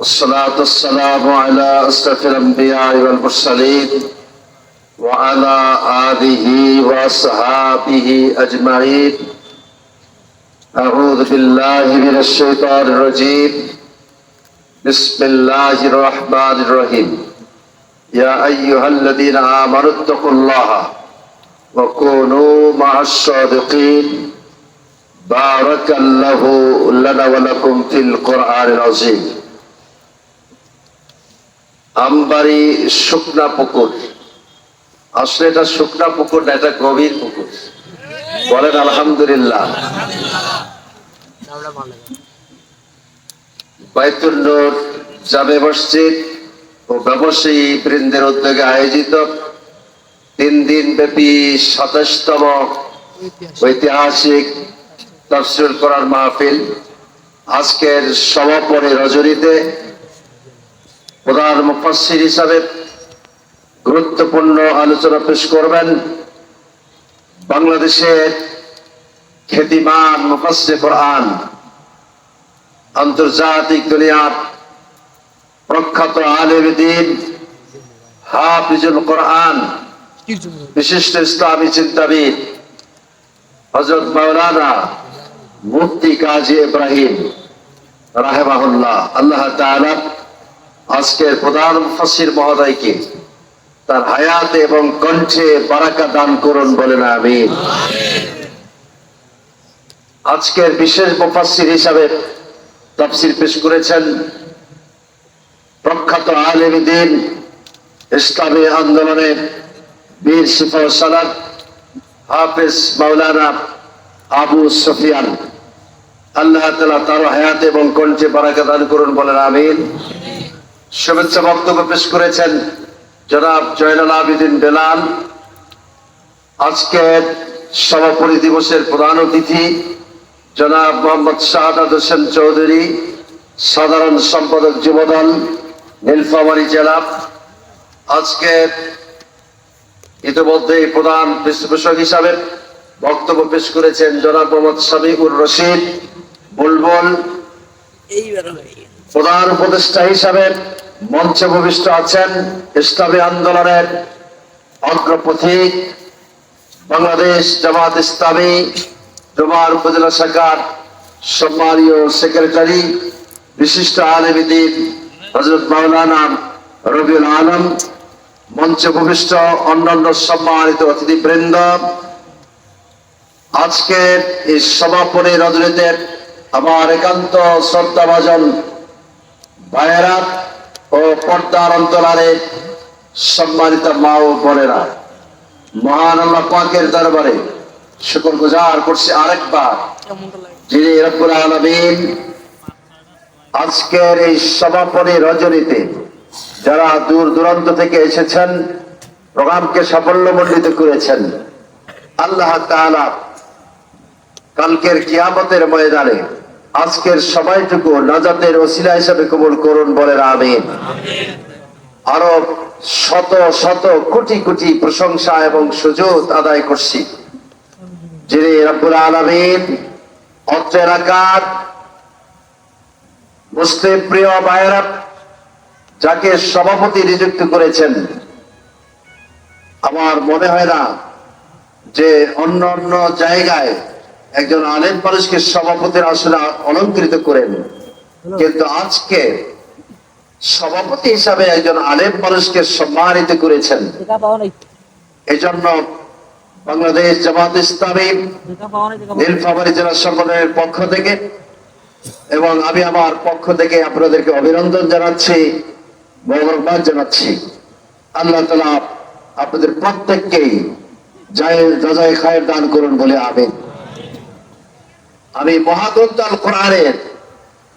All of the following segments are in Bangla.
والصلاة والسلام على أشرف الأنبياء والمرسلين وعلى آله وأصحابه أجمعين. أعوذ بالله من الشيطان الرجيم. بسم الله الرحمن الرحيم. يا أيها الذين آمنوا اتقوا الله وكونوا مع الصادقين. بارك الله لنا ولكم في القرآن العظيم. আমবাড়ি শুকনা পুকুর। আসলে এটা শুকনা পুকুর না, এটা গভীর পুকুর। বলেন আলহামদুলিল্লাহ। জামে মসজিদ ও ব্যবসায়ী বৃন্দের উদ্যোগে আয়োজিত তিন দিন ব্যাপী সাতাশতম ঐতিহাসিক তফসিল করার মাহফিল। আজকের সমাপনী রজনীতে প্রধান মুফাসসির হিসাবে গুরুত্বপূর্ণ আলোচনা পেশ করবেন বাংলাদেশের খ্যাতিমান মুফাসসির কোরআন, আন্তর্জাতিক দুনিয়ার প্রখ্যাত আলেম দিন হাফিজুল কোরআন, বিশিষ্ট ইসলামী চিন্তাবিদ হজরত মাওলানা মুফতি কাজী ইব্রাহিম রাহেমাহুল্লাহ, আল্লাহ তাআলা আজকের প্রধান ফসির মহোদয়কে তার হায়াতে এবং কণ্ঠে বারাকা দান করুন বলেন আমি আজকের বিশেষ মুফাসসির হিসাবে তাফসির পেশ করেছেন প্রখ্যাত আলেম দিন ইসলামী আন্দোলনের বীর সিফা সালাদ হাফেজ মাওলানা আবু সফিয়ান। আল্লাহ তালা তার হায়াত এবং কণ্ঠে বারাকা দান করুন বলেন, আমিন। শুভেচ্ছা বক্তব্য পেশ করেছেন জনাব জয়নাল আবিদিন বেলাল। আজকের সভাপতি দিবসের প্রধান অতিথি জনাব মোহাম্মদ শাহাদ হোসেন চৌধুরী, সাধারণ সম্পাদক যুবদল, নীলফামারী জেলা। আজকের ইতিমধ্যে প্রধান পৃষ্ঠপোষক হিসাবে বক্তব্য পেশ করেছেন জনাব মোহাম্মদ সামিউর রশিদ, বুলবুল প্রধান উপদেষ্টা হিসাবে মঞ্চে ভূমিষ্ঠ আছেন ইসলামী আন্দোলনের অগ্রপথিক বাংলাদেশ জামাত ইসলামী ডোমার উপজেলা শাখার সম্মানীয় সেক্রেটারি, বিশিষ্ট আলমীদিন হজরত মাওলানা রবিউল আলম, মঞ্চে ভূমিষ্ঠ অন্যান্য সম্মানিত অতিথিবৃন্দ। আজকের এই সমাপনী রজনীতে আমার একান্ত শ্রদ্ধাভাজন ভাইয়েরা ও পর্দার অন্তরালে সম্মানিত মা ও বোনেরা, মহান আল্লাহ পাকের দরবারে শুকর গুজার করছি আরেকবার। যিনি রব্বুল আলমিন আজকের এই সমাপনী রজনীতে যারা দূর দূরান্ত থেকে এসেছেন, প্রোগ্রামকে সাফল্যমণ্ডিত করেছেন, আল্লাহ তাআলা কালকের কিয়ামতের ময়দানে আজকের সময়টুকু নাজাতের ওসিলা হিসাবে কবুল করুন বলেন, আমিন। আরও শত শত কোটি কোটি প্রশংসা এবং সুযোগ আদায় করছি। যিনি রব্বুল আলমিন অত্র এলাকার মুসলিম প্রিয় ভাইয়েরা, যাকে সভাপতি নিযুক্ত করেছেন, আমার মনে হয় না যে অন্য অন্য জায়গায় একজন আলেম মানুষকে সভাপতির আসলে অলঙ্কৃত করেন কিন্তু আজকে সভাপতি হিসাবে একজন আলেম মানুষকে সম্মানিত করেছেন। দেখা পাওয়া নাই। এই জন্য বাংলাদেশ জামাত ইসলামী নীলফামারী জেলা সংগঠনের পক্ষ থেকে এবং আমি আমার পক্ষ থেকে আপনাদেরকে অভিনন্দন জানাচ্ছি মোবারকবাদ জানাচ্ছি। আল্লাহ তালা আপনাদের প্রত্যেককেই জায়েজ রাজায় খায়ের দান করুন বলে আমিন। আমি মহাগ্রন্থ কোরআনের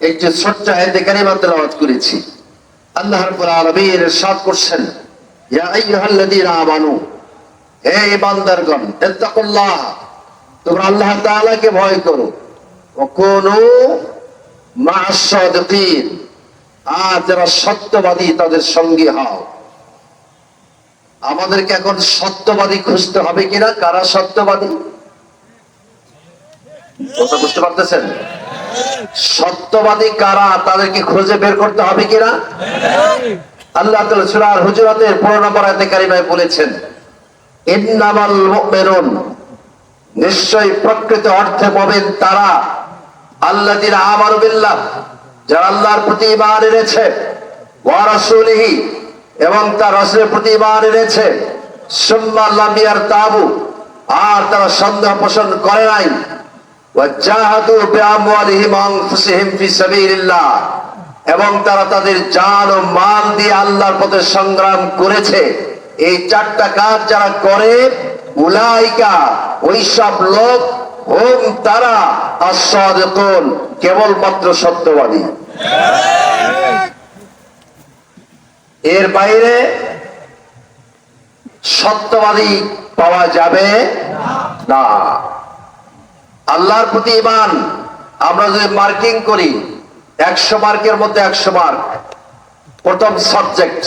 একটি ছোট্ট আয়াতে কারিমা করেছি। আল্লাহ করছেন হে ইত্তাকুল্লাহ, তোমরা আল্লাহ তাআলাকে ভয় করো। কুনু সাদিকিন আর যারা সত্যবাদী তাদের সঙ্গী হও। আমাদেরকে এখন সত্যবাদী খুঁজতে হবে কিনা? কারা সত্যবাদী? কথা বুঝতে পারতেছেন? সত্যবাদী কারা তাদেরকে খুঁজে বের করতে হবে কিনা? আল্লাহ তাআলা হুজুরাতের 15 নম্বর আয়াতে কারিমায় বলেছেন, ইন্নামাল মুমিনুন। নিশ্চয় প্রকৃত অর্থে মুমিন তারা আল্লাযীনা আমানু বিল্লাহ, যারা আল্লাহর প্রতি ঈমান এনেছে, ওয়া রাসূলিহি, এবং তার রাসূলের প্রতি ঈমান এনেছে। সুম্মা লাম ইয়ারতাবু, আর তারা সন্দেহ পোষণ করে নাই। এবং তারা তাদের জান ও মাল দিয়ে আল্লাহর পথে সংগ্রাম করেছে। এই চারটা কাজ যারা করে, উলাইকা, ওই সব লোক হোম তারা আসাদিকুন কেবলমাত্র সত্যবাদী। এর বাইরে সত্যবাদী পাওয়া যাবে না। আল্লাহর প্রতি ইমান আমরা যদি মার্কিং করি, একশো মার্কের মধ্যে একশো মার্ক। প্রথম সাবজেক্ট।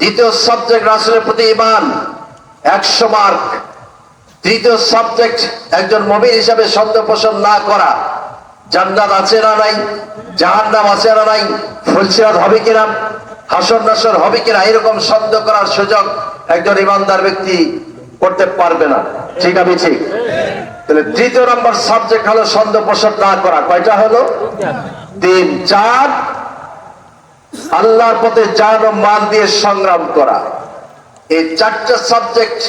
দ্বিতীয় সাবজেক্ট রাসুলের প্রতি ইমান একশো মার্ক। তৃতীয় সাবজেক্ট একজন মমিন হিসাবে সন্দেহ পোষণ না করা। জান্নাত আছে না নাই? জাহান্নাম আছে না নাই? ফুলসিরাত হবে কিনা? হাসর নাসর হবে কিনা? এরকম সন্দেহ করার সুযোগ একজন ইমানদার ব্যক্তি করতে পারবে না। ঠিক আমি ঠিক? তাহলে তৃতীয় নম্বর সাবজেক্ট হলো সন্দেহ পোষণ না করা। কয়টা হলো? তিন, চার। আল্লাহর পথে জান ও মাল দিয়ে সংগ্রাম করা। এই চারটা সাবজেক্ট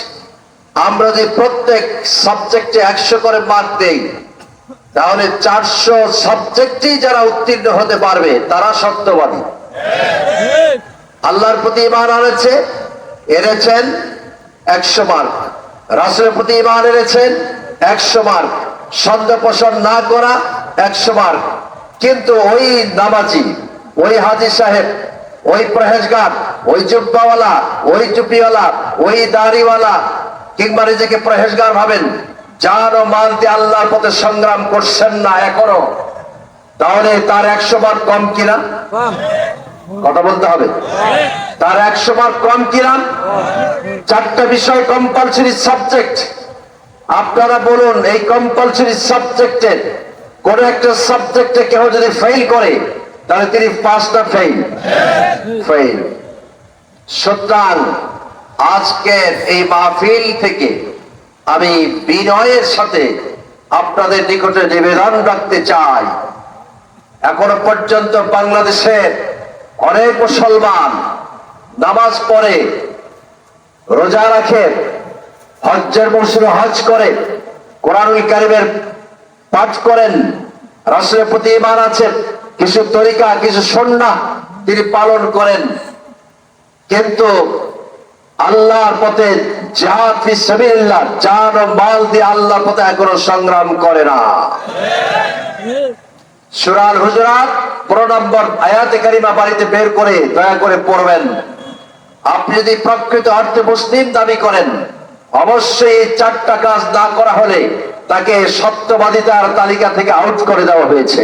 আমরা যদি প্রত্যেক সাবজেক্টে একশো করে মার্ক দেই, তাহলে চারশো সাবজেক্টেই যারা উত্তীর্ণ হতে পারবে, তারা সত্যবাদী। আল্লাহর প্রতি ইমান আনেছে এনেছেন একশো মার্ক রাসুলের প্রতি ইমান এনেছেন একশো মার্ক। সন্দেহ পোষণ না করা একশো মার্ক। কিন্তু ওই নামাজি, ওই হাজি সাহেব, ওই পরহেজগার, ওই জুব্বাওয়ালা, ওই টুপিওয়ালা, ওই দাড়িওয়ালা কিংবা নিজেকে পরহেজগার ভাবেন ও মাল আল্লাহর পথে সংগ্রাম করছেন না এখনও, তাহলে তার একশো মার্ক কম কিনা? কথা বলতে হবে। তার একশো মার্ক কম কিরাম চারটা বিষয় কম্পালসরি সাবজেক্ট আপনারা বলুন, এই কম্পালসরি সাবজেক্টে কোন একটা সাবজেক্টে কেউ যদি ফেল করে, তাহলে তিনি পাঁচটা ফেল ফেল সুতরাং আজকের এই মাহফিল থেকে আমি বিনয়ের সাথে আপনাদের নিকটে নিবেদন রাখতে চাই। এখনও পর্যন্ত বাংলাদেশের অনেক মুসলমান নামাজ পড়ে, রোজা রাখে হজ্জের মৌসুমে হজ করে, কোরআনুল কারিমের পাঠ করেন, রাসুলের প্রতি ইমান আছে কিছু তরিকা, কিছু সন্না তিনি পালন করেন। কিন্তু আল্লাহর পথে জাহাদ ফি সাবিলিল্লাহ, জান ও মাল দিয়ে আল্লাহর পথে এখনও সংগ্রাম করে না। সুরাল হুজরাত, পনেরো নম্বর আয়াতে কারিমা বাড়িতে বের করে দয়া করে পড়বেন। আপনি যদি প্রকৃত অর্থে মুসলিম দাবি করেন অবশ্যই চারটা কাজ না করা হলে তাকে সত্যবাদিতার তালিকা থেকে আউট করে দেওয়া হয়েছে।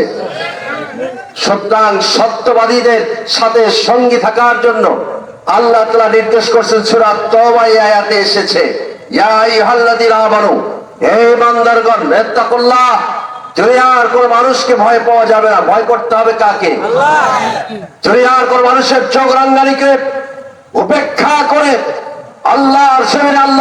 সুতরাং সত্যবাদীদের সাথে সঙ্গী থাকার জন্য আল্লাহ তালা নির্দেশ করছেন সুরাত তবাই আয়াতে এসেছে। দুনিয়ার কোন মানুষকে ভয় পাওয়া যাবে না, ভয় করতে হবে কাকে? দুনিয়ার কোন মানুষের চোখ রাঙ্গানিকে উপেক্ষা করে আল্লাহর সেমিনে আল্লাহর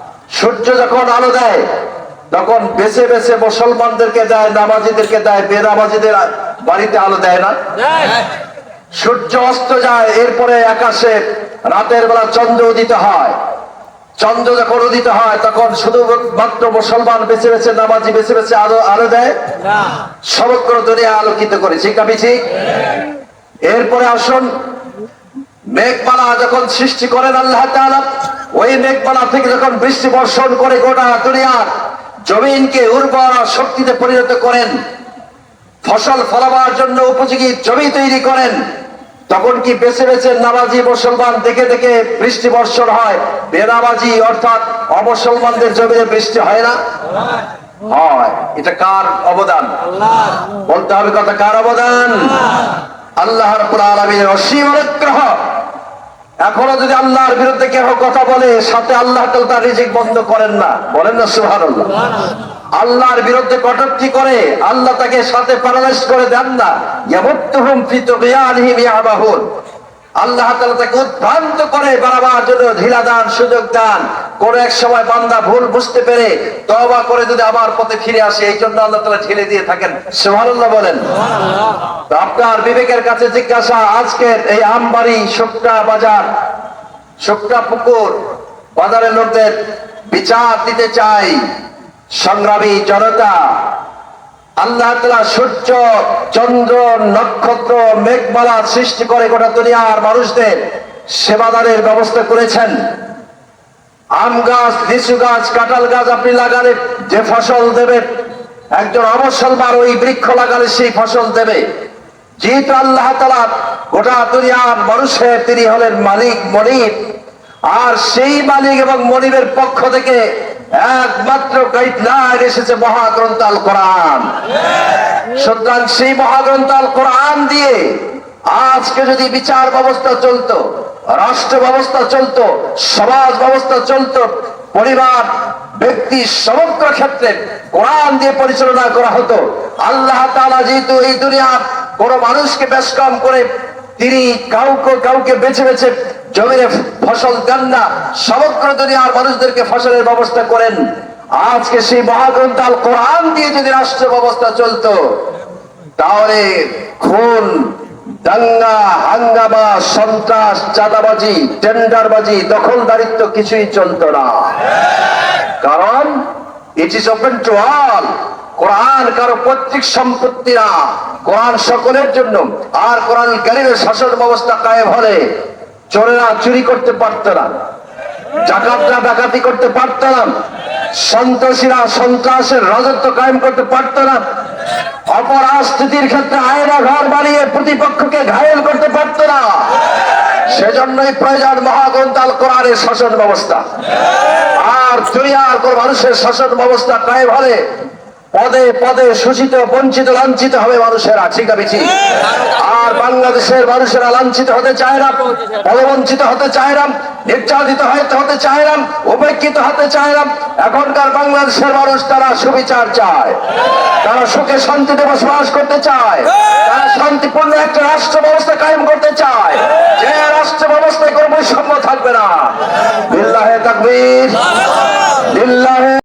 সূর্য যখন আলো দেয় তখন বেছে বেছে মুসলমানদেরকে দেয় নামাজিদেরকে দেয় বেনামাজিদের বাড়িতে আলো দেয় না? সূর্য অস্ত যায় এরপরে আকাশে রাতের বেলা চন্দ্র উদিত হয়। চন্দ্র যখন উদিত হয় তখন শুধুমাত্র মুসলমান বেছে বেছে নামাজি বেছে বেছে আলো আলো দেয়? সমগ্র দুনিয়া আলোকিত করে। ঠিক আমি ঠিক এরপরে আসুন মেঘমালা যখন সৃষ্টি করেন আল্লাহ তাআলা ওই মেঘমালা থেকে যখন বৃষ্টি বর্ষণ করে গোটা দুনিয়ার জমিনকে উর্বর শক্তিতে পরিণত করেন ফসল ফলাবার জন্য উপযোগী জমি তৈরি করেন তখন কি বেছে বেছে নামাজি মুসলমান দেখে দেখে বৃষ্টি বর্ষণ হয়? বেনামাজি অর্থাৎ অমুসলমানদের জমিতে বৃষ্টি হয় না? হয়। এটা কার অবদান? বলতে হবে কথা কার অবদান? আল্লাহর রাব্বুল আলামিনের অসীম অনুগ্রহ। এখনও যদি আল্লাহর বিরুদ্ধে কেউ কথা বলে, সাথে আল্লাহ তার রিজিক বন্ধ করেন না। বলেন না সুহার আল্লাহর বিরুদ্ধে কটূক্তি করে, আল্লাহ তাকে সাথে প্যারালাইজ করে দেন না। আল্লাহ তাকে উদ্ভ্রান্ত করে বাড়াবার জন্য ঢিলা দান সুযোগ দান। কোন এক সময় বান্দা ভুল বুঝতে পেরে তবা করে যদি আবার পথে ফিরে আসে, এই জন্য আল্লাহ তাআলা ঠেলে দিয়ে থাকেন। সুবহানাল্লাহ বলেন। আপনার বিবেকের কাছে জিজ্ঞাসা, আজকের এই আমবাড়ি, শুকনা বাজার, শুকনা পুকুর, বাজারের লোকদের বিচার দিতে চাই, সংগ্রামী জনতা। আল্লাহ তালা সূর্য, চন্দ্র, নক্ষত্র, মেঘমালা সৃষ্টি করে গোটা দুনিয়ার মানুষদের সেবাদানের ব্যবস্থা করেছেন। আম গাছ, লিচু গাছ, কাঁঠাল গাছ আপনি লাগালে যে ফসল দেবে, একজন অমুসলমান ওই বৃক্ষ লাগালে সেই ফসল দেবে। যেহেতু আল্লাহ তালা গোটা দুনিয়ার মানুষের তিনি হলেন মালিক, মনিব। আর সেই মালিক এবং মনিবের পক্ষ থেকে একমাত্র গাইডলাইন এসেছে মহাগ্রন্থ আল কোরআন সুতরাং সেই মহাগ্রন্থ আল কোরআন দিয়ে আজকে যদি বিচার ব্যবস্থা চলতো রাষ্ট্র ব্যবস্থা চলতো, সমাজ ব্যবস্থা চলতো, পরিবার, ব্যক্তি সমগ্র ক্ষেত্রে কোরআন দিয়ে পরিচালনা করা হতো। আল্লাহ তাআলা যেহেতু এই দুনিয়ার কোন মানুষকে বেশকম করে তিনি কাউকে কাউকে বেছে বেছে জমিনে ফসল দেন না, সমগ্র দুনিয়ার মানুষদেরকে ফসলের ব্যবস্থা করেন। আজকে সেই মহাগ্রন্থ আল কোরআন দিয়ে যদি রাষ্ট্র ব্যবস্থা চলতো, তাহলে খুন দাঙ্গা, হাঙ্গামা, সন্ত্রাস, চাঁদাবাজি, টেন্ডারবাজি, দখলদারিত্ব কিছুই চলতো না। কারণ it is open to all কোরআন কারও পৈতৃক সম্পত্তি না। কোরআন সকলের জন্য। আর কোরআন কারিমের শাসন ব্যবস্থা কায়েম হলে চোরেরা চুরি করতে পারত না। ডাকাতরা ডাকাতি করতে পারত না। সন্ত্রাসীরা সন্ত্রাসের রাজত্ব কায়েম করতে পারত না। অপরাস্থিতির ক্ষেত্রে আয়না ঘর বানিয়ে প্রতিপক্ষকে ঘায়েল করতে পারত না। সেজন্যই প্রয়োজন মহাগন্তাল কোরআনের শাসন ব্যবস্থা। আর দুনিয়ার কোন মানুষের শাসন ব্যবস্থা কায়েম হলে পদে পদে শোষিত, বঞ্চিত, লাঞ্ছিত হবে মানুষেরা। ঠিক আছে? ঠিক আর বাংলাদেশের মানুষেরা লাঞ্ছিত হতে চায় না পদবঞ্চিত হতে চায় না, নির্যাতিত হতে হতে চায় না, উপেক্ষিত হতে চায় না। এখনকার বাংলাদেশের মানুষ তারা সুবিচার চায়। তারা সুখে শান্তিতে বসবাস করতে চায়। তারা শান্তিপূর্ণ একটা রাষ্ট্র ব্যবস্থা কায়েম করতে চায়। যে রাষ্ট্র ব্যবস্থায় কোনো বৈষম্য থাকবে না। বিল্লাহে তাকবীর। বিল্লাহে